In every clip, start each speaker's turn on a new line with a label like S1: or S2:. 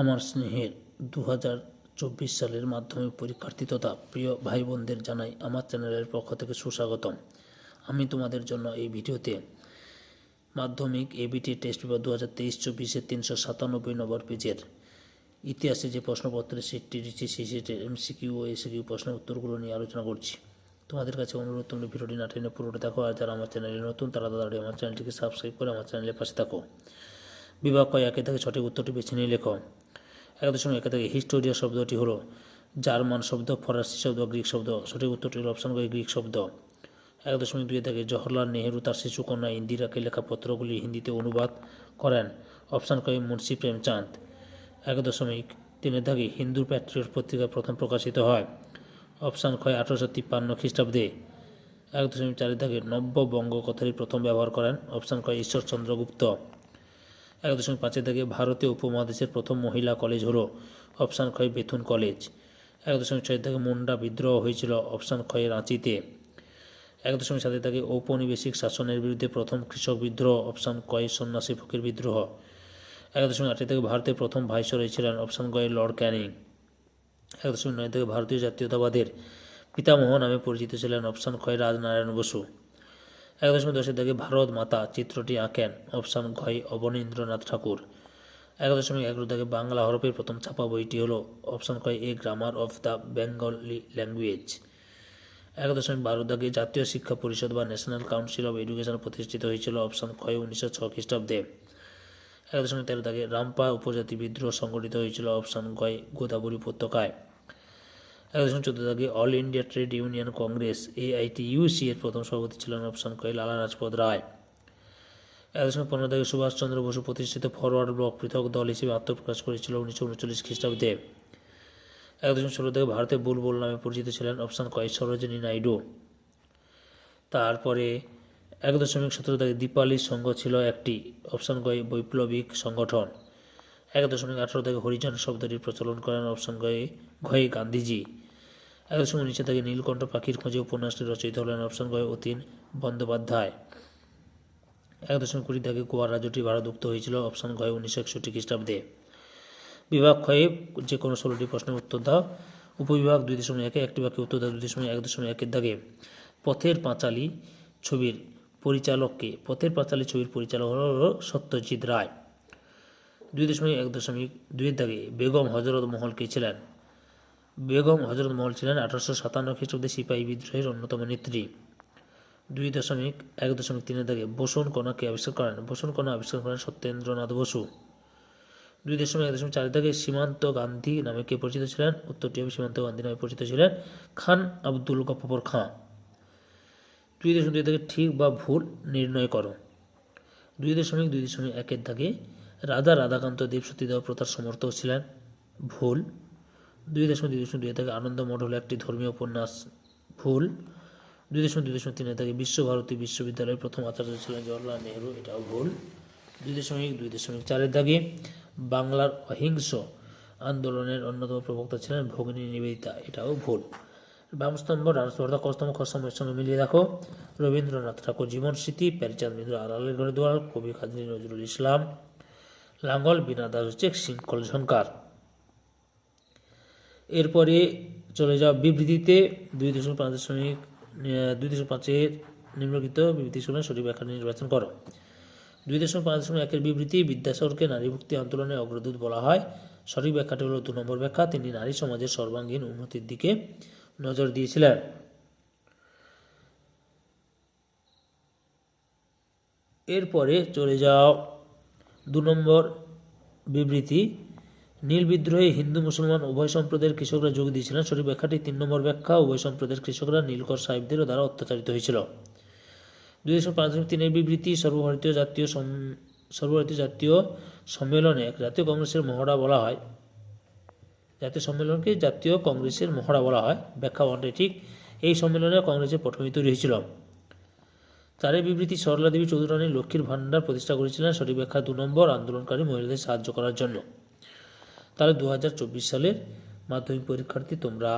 S1: আমার স্নেহের দু চব্বিশ সালের মাধ্যমিক পরীক্ষার্থী তথা প্রিয় ভাই বোনদের জানাই আমার চ্যানেলের পক্ষ থেকে সুস্বাগতম। আমি তোমাদের জন্য এই ভিডিওতে মাধ্যমিক এবিটি টেস্ট পেপার দু হাজার তেইশ চব্বিশের তিনশো সাতানব্বই নম্বর পেজের ইতিহাসে যে প্রশ্নপত্রের সেটটি দিচ্ছি সেই সেটের এমসিকিউ ও এসিকিউ প্রশ্নের উত্তরগুলো নিয়ে আলোচনা করছি। তোমাদের কাছে অনুরোধ, তোমরা ভিডিওটি না টেনে পুরোটা দেখো, আর যারা আমার চ্যানেলে নতুন, তারা তাড়াতাড়ি আমার চ্যানেলটিকে সাবস্ক্রাইব করে আমার চ্যানেলের পাশে থাকো। বিভাগ কয় একে থেকে সঠিক উত্তরটি বেছে নিয়ে লেখো। এক দশমিক একে থেকে হিস্টোরিয়া শব্দটি হলো জার্মান শব্দ, ফরাসি শব্দ, গ্রিক শব্দ। সঠিক উত্তরটি হলো অপশন কয় গ্রিক শব্দ। এক দশমিক দুই থেকে জওহরলাল নেহেরু তার শিশুকন্যা ইন্দিরাকে লেখা পত্রগুলি হিন্দিতে অনুবাদ করেন। অপশান কয় মুন্সি প্রেমচাঁদ। এক দশমিক তিনের দাগে হিন্দু প্যাট্রিয়ট পত্রিকা প্রথম প্রকাশিত হয়। অপশান ক্ষয় আঠারোশো তিপ্পান্ন খ্রিস্টাব্দে। এক দশমিক চারের দাগে নব্য বঙ্গ কথাটি প্রথম ব্যবহার করেন। অপশান ক্ষয় ঈশ্বরচন্দ্র গুপ্ত এক দশমিক পাঁচের দাগে ভারতীয় উপমহাদেশের প্রথম মহিলা কলেজ হলো অপশান ক্ষয় বেথুন কলেজ। এক দশমিক ছয়ের দাগে মুন্ডা বিদ্রোহ হয়েছিল অপশান ক্ষয় রাঁচিতে। এক দশমিক সাতের দাগে ঔপনিবেশিক শাসনের বিরুদ্ধে প্রথম কৃষক বিদ্রোহ, অপশান কয়ে সন্ন্যাসী ফকির বিদ্রোহ। এক দশমিক আটের থেকে ভারতের প্রথম ভাইসরয় ছিলেন অপশান গয় লর্ড ক্যানিং। এক দশমিক নয় থেকে ভারতীয় জাতীয়তাবাদের পিতামহ নামে পরিচিত ছিলেন অপশান ক্ষয় রাজনারায়ণ বসু। এক দশমিক দশের থেকে ভারত মাতা চিত্রটি আঁকেন অপশান ক্ষয় অবনীন্দ্রনাথ ঠাকুর। এক দশমিক এগারো থেকে বাংলা হরফের প্রথম ছাপা বইটি হলো অপশান ক্ষয় a grammar of the Bengali language. এক দশমিক বারো দাগে জাতীয় শিক্ষা পরিষদ বা ন্যাশনাল কাউন্সিল অফ এডুকেশন প্রতিষ্ঠিত হয়েছিল অপশান ক্ষয় উনিশশো ছ খ্রিস্টাব্দে। এক দশমিক তেরো দাগে রামপা উপজাতি বিদ্রোহ সংগঠিত হয়েছিল অপশান গয় গোদাবরী উপত্যকায়। এক দশমিক চোদ্দ দাগে All India Trade Union Congress AITUC এর প্রথম সভাপতি ছিলেন অপশন কয় লালা রাজপথ রায়। এক দশমিক পনেরো দাগে সুভাষচন্দ্র বসু প্রতিষ্ঠিত ফরওয়ার্ড ব্লক পৃথক দল হিসেবে আত্মপ্রকাশ করেছিল উনিশশো উনচল্লিশ খ্রিস্টাব্দে। এক দশমিক ষোলো থেকে ভারতে বুলবুল নামে পরিচিত ছিলেন অপশান কয় সরোজিনী নাইডু। তারপরে এক দশমিক সতেরো থেকে দীপালি সংঘ ছিল একটি অপশান গয় বৈপ্লবিক সংগঠন। এক দশমিক আঠারো থেকে হরিজন শব্দটির প্রচলন করেন অপশান গয়ে ঘয়ে গান্ধীজি। এক দশমিক নিচে থেকে নীলকণ্ঠ পাখির খোঁজে উপন্যাসটি রচিত হলেন অপশন গয়ে অতীন বন্দ্যোপাধ্যায়। এক দশমিক কুড়ি থেকে গোয়া রাজ্যটি ভারতভুক্ত হয়েছিল অপশান গয়ে উনিশশো একষট্টি খ্রিস্টাব্দে। বিভাগ ক্ষয়ে যে কোনো ষোলোটি প্রশ্নের উত্তর দাও। উপবিভাগ দুই দশমিক একে, একটি বাক্যে উত্তর দাও দুই দশমিক এক দশমিক একের দাগে। পথের পাঁচালী ছবির পরিচালককে, পথের পাঁচালী ছবির পরিচালক হল সত্যজিৎ রায়। দুই দশমিক এক দশমিক দুইয়ের দাগে বেগম হজরত মহল কে ছিলেন? বেগম হজরত মহল ছিলেন আঠারোশো সাতান্ন খ্রিস্টাব্দে সিপাহী বিদ্রোহের অন্যতম নেত্রী। দুই দশমিক এক দশমিক তিনের দাগে বসুন কণাকে আবিষ্কার করেন। বসুন কণা আবিষ্কার করেন সত্যেন্দ্রনাথ বসু। দুই দশমিক এক দশমিক চার দাগে সীমান্ত গান্ধী নামে কে পরিচিত ছিলেন? উত্তরটি হবে সীমান্ত গান্ধী নামে পরিচিত ছিলেন খান আব্দুল গফর খাঁ। দুই দশমিক দুই থেকে ঠিক বা ভুল নির্ণয় করো। দুই দশমিক দুই দশমিক একের দাগে রাধা রাধাকান্ত দেব সতীদাহ প্রথার সমর্থক ছিলেন। ভুল দুই দশমিক দুই দশমিক দুই থেকে আনন্দমঠ হল একটি ধর্মীয় উপন্যাস ভুল। দুই দশমিক দুই দশমিক তিনের থেকে বিশ্বভারতী বিশ্ববিদ্যালয়ের প্রথম আচার্য ছিলেন জওয়াহরলাল নেহরু, এটাও ভুল। দুই দশমিক দুই দশমিক চারের দাগে বাংলার অহিংস আন্দোলনের অন্যতম প্রবক্তা ছিলেন ভগিনী নিবেদিতা, এটাও ভুল। বামস্তম্ভ রাজস্পর্ধা কস্তম্ভ খসময়ের সঙ্গে মিলিয়ে দেখো। রবীন্দ্রনাথ ঠাকুর, জীবন স্মৃতি, প্যারিচাঁদ মিত্র আড়ালের ঘরে দোয়াল কবি কাজী নজরুল ইসলাম, লাঙ্গল, বিনা দাস, হচ্ছে শৃঙ্খল ঝঙ্কার এরপরে চলে যাওয়া বিবৃতিতে দুই দশমিক পাঁচ দশমিক দুই দশমিক পাঁচের নিম্নলিখিত বিবৃতি শুনে সঠিক ব্যাখ্যা নির্বাচন করো। দুই দশমিক পাঁচ দশমিক একের বিবৃতি, বিদ্যাসাগরকে নারী মুক্তি আন্দোলনের অগ্রদূত বলা হয়। সঠিক ব্যাখ্যাটি হল দু নম্বর ব্যাখ্যা। তিনি নারী সমাজের সর্বাঙ্গীন উন্নতির দিকে নজর দিয়েছিলেন। এরপরে চলে যাও দু নম্বর বিবৃতি। নীল বিদ্রোহে হিন্দু, মুসলমান, উভয় সম্প্রদায়ের কৃষকরা যোগ দিয়েছিলেন। সঠিক ব্যাখ্যাটি তিন নম্বর ব্যাখ্যা। উভয় সম্প্রদায়ের কৃষকরা নীলকর সাহেবদের দ্বারা অত্যাচারিত হয়েছিল। দুই হাজার পাঁচ তিনের বিবৃতি, সর্বভারতীয় জাতীয় সর্বভারতীয় জাতীয় সম্মেলনে জাতীয় কংগ্রেসের মহড়া বলা হয়। জাতীয় সম্মেলনকে জাতীয় কংগ্রেসের মহড়া বলা হয়। ব্যাখ্যা ওয়ানটাই ঠিক এই সম্মেলনে কংগ্রেসের পটভূমি তৈরি হয়েছিল। চারের বিবৃতি, সরলা দেবী চৌধুরানী লক্ষ্মীর ভাণ্ডার প্রতিষ্ঠা করেছিলেন। সঠিক ব্যাখ্যা দু নম্বর, আন্দোলনকারী মহিলাদের সাহায্য করার জন্য। তাহলে দু হাজার চব্বিশ সালের মাধ্যমিক পরীক্ষার্থী তোমরা।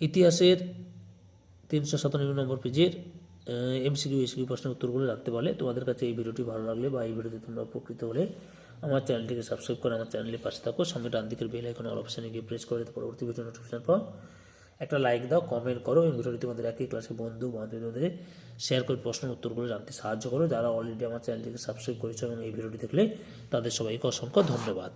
S1: ইতিহাসের তিনশো সাতানব্বই নম্বর পেজের এমসিকিউ এসিকিউ প্রশ্নের উত্তরগুলো রাখতে পারলে তোমাদের কাছে এই ভিডিওটি ভালো লাগলে বা এই ভিডিওতে তোমরা উপকৃত হলে আমার চ্যানেলটিকে সাবস্ক্রাইব করে আমার চ্যানেলের পাশে থাকো। সঙ্গে ডান দিকের বেল আইকন অল অপশানে গিয়ে প্রেস করে পরবর্তী ভিডিও নোটিফিকেশন পাও একটা লাইক দাও কমেন্ট করো, এবং ভিডিওটি তোমাদের একই ক্লাসে বন্ধু বান্ধবীদের শেয়ার করে প্রশ্নের উত্তরগুলো জানতে সাহায্য করো, যারা অলরেডি আমার চ্যানেলটিকে সাবস্ক্রাইব করেছ এবং এই ভিডিওটি দেখলে তাদের সবাইকে অসংখ্য ধন্যবাদ।